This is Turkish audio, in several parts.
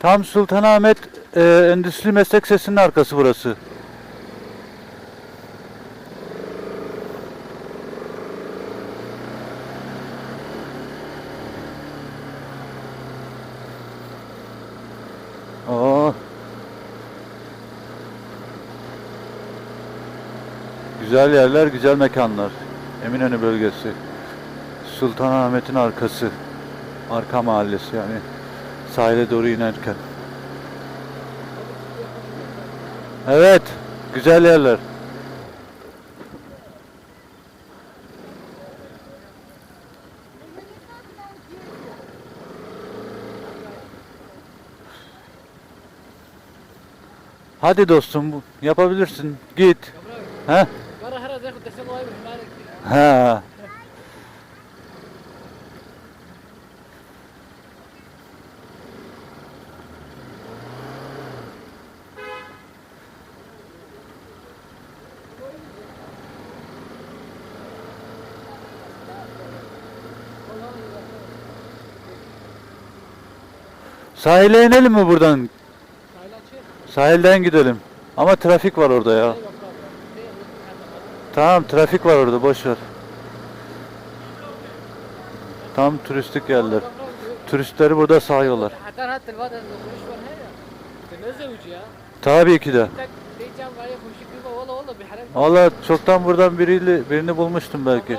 Tam Sultanahmet e, Endüstri Meslek Sesi'nin arkası burası. Aa. Güzel yerler, güzel mekanlar. Eminönü bölgesi. Sultanahmet'in arkası. Arka mahallesi yani sahile doğru inerken. Evet, güzel yerler. Hadi dostum yapabilirsin. Git. He? Ha. Sahile inelim mi buradan? Sahilden gidelim. Ama trafik var orada ya. Tamam trafik var orada boş ver. Tam turistik yerler. Turistleri burada sağıyorlar. Tabii ki de. Valla çoktan buradan biriyle birini bulmuştum belki.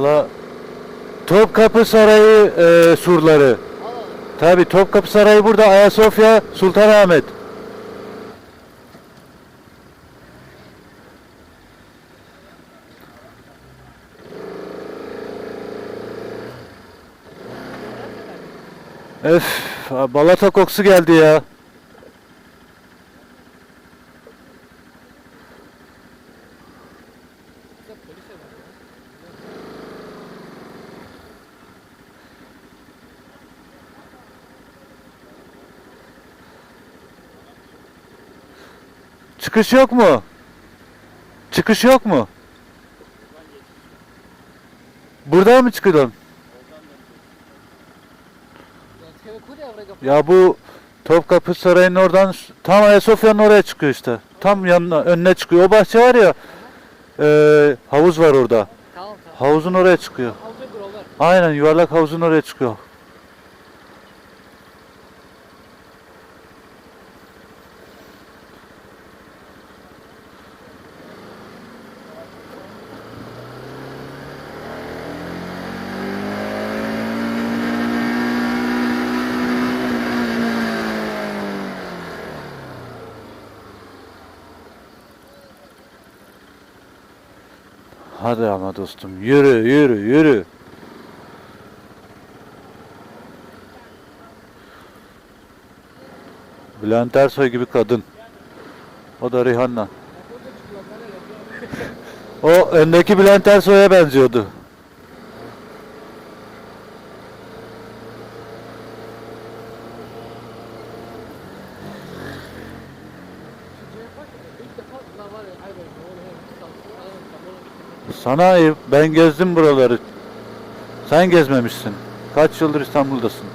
Valla Topkapı Sarayı e, surları. Tabi Topkapı Sarayı burada Ayasofya Sultanahmet. Öf, balata kokusu geldi ya. Çıkış yok mu? Çıkış yok mu? Burada mı çıkıyorsun? Ya bu Topkapı Sarayı'nın oradan tam Ayasofya'nın oraya çıkıyor işte. Tam yanına önüne çıkıyor. O bahçe var ya. e, havuz var orada. Havuzun oraya çıkıyor. Aynen yuvarlak havuzun oraya çıkıyor. Hadi ama dostum yürü yürü yürü. Bülent Ersoy gibi kadın. O da Rihanna. O öndeki Bülent Ersoy'a benziyordu. Sana ayıp. Ben gezdim buraları. Sen gezmemişsin. Kaç yıldır İstanbul'dasın?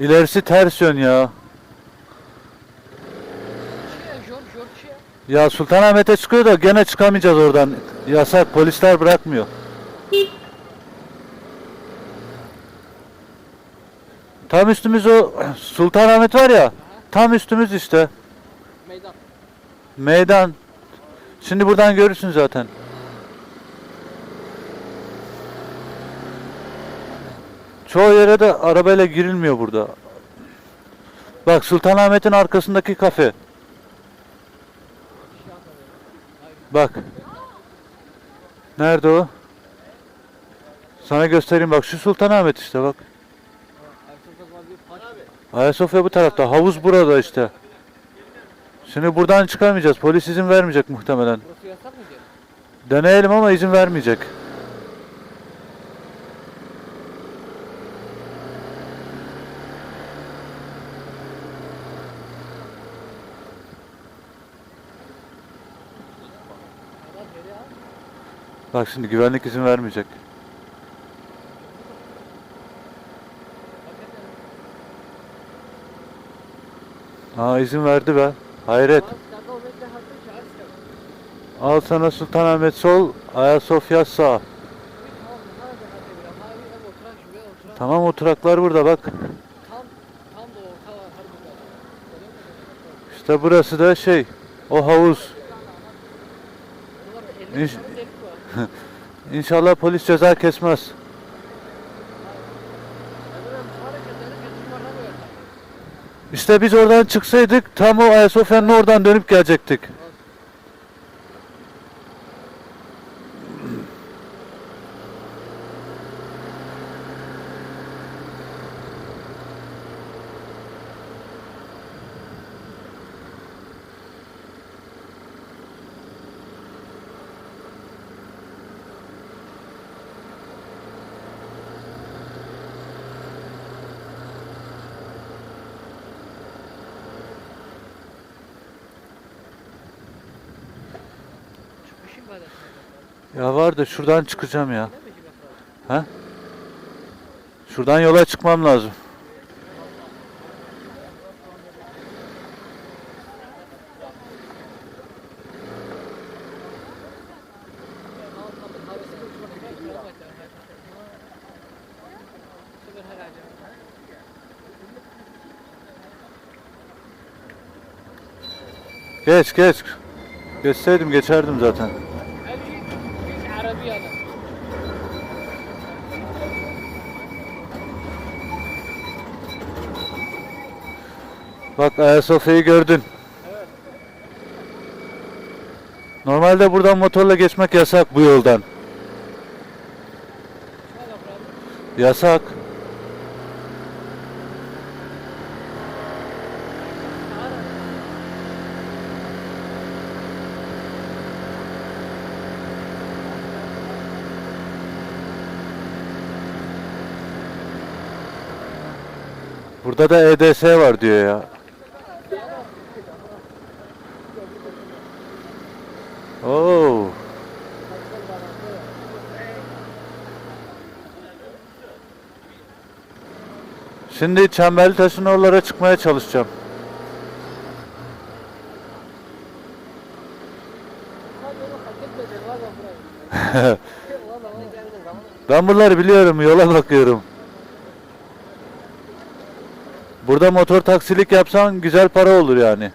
İlerisi ters yön ya. Ya Sultanahmet'e çıkıyor da gene çıkamayacağız oradan. Yasak polisler bırakmıyor. Tam üstümüz o Sultanahmet var ya. Tam üstümüz işte. Meydan. Şimdi buradan görürsün zaten. Çoğu yere de arabayla girilmiyor burada. Bak Sultanahmet'in arkasındaki kafe. Bak. Nerede o? Sana göstereyim bak şu Sultanahmet işte bak. Ayasofya bu tarafta. Havuz burada işte. Şimdi buradan çıkamayacağız. Polis izin vermeyecek muhtemelen. Burası yasak mı diyor? Deneyelim ama izin vermeyecek. Bak şimdi güvenlik izin vermeyecek. Aa izin verdi be. Hayret. Al sana Sultanahmet sol, Ayasofya sağ. Tamam oturaklar burada bak. İşte burası da şey, o havuz. Bunlar 50 İş- tane delik var. İnşallah polis ceza kesmez. İşte biz oradan çıksaydık tam o Ayasofya'nın oradan dönüp gelecektik. Ya var da şuradan çıkacağım ya. Yapalım? Şuradan yola çıkmam lazım. Geç geç. Geçseydim geçerdim zaten. Bak e, Ayasofya'yı gördün. Evet. Normalde buradan motorla geçmek yasak bu yoldan. Yasak. Burada da EDS var diyor ya. Şimdi Çemberli Taş'ın oralara çıkmaya çalışacağım. Ben bunları biliyorum, yola bakıyorum. Burada motor taksilik yapsan güzel para olur yani.